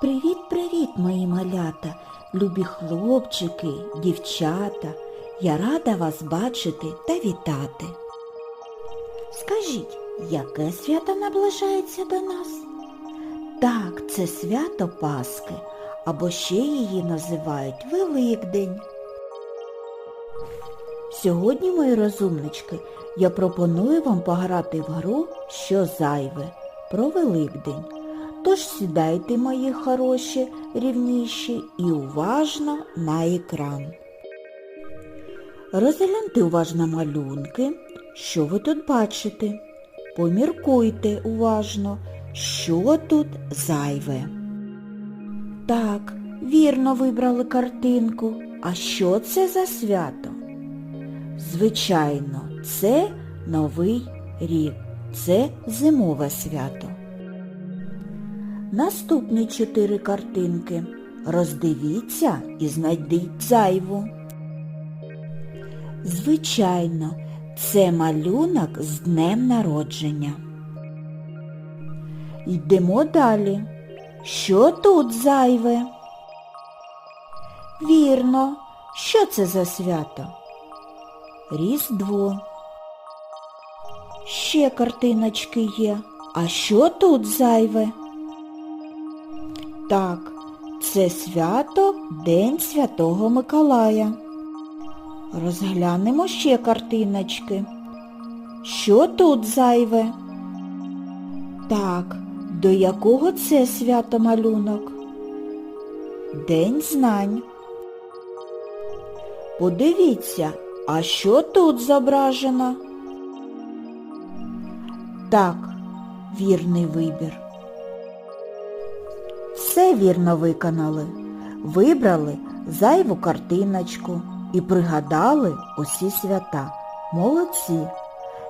Привіт-привіт, мої малята, любі хлопчики, дівчата. Я рада вас бачити та вітати. Скажіть, яке свято наближається до нас? Так, це свято Пасхи, або ще її називають Великдень. Сьогодні, мої розумнички, я пропоную вам пограти в гру «Що зайве» про Великдень. Тож сідайте, мої хороші, рівніші, і уважно на екран. Розгляньте уважно малюнки, що ви тут бачите. Поміркуйте уважно, що тут зайве. Так, вірно вибрали картинку. А що це за свято? Звичайно, це Новий рік. Це зимове свято. Наступні чотири картинки. Роздивіться і знайдіть зайву. Звичайно, це малюнок з днем народження. Йдемо далі. Що тут зайве? Вірно, що це за свято? Різдво. Ще картиночки є. А що тут зайве? Так, це свято День Святого Миколая. Розглянемо ще картиночки. Що тут зайве? Так, до якого це свято малюнок? День знань. Подивіться, а що тут зображено? Так, вірний вибір. Все вірно виконали. Вибрали зайву картиночку і пригадали усі свята. Молодці!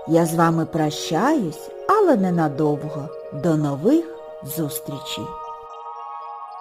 Я з вами прощаюсь, але ненадовго. До нових зустрічей!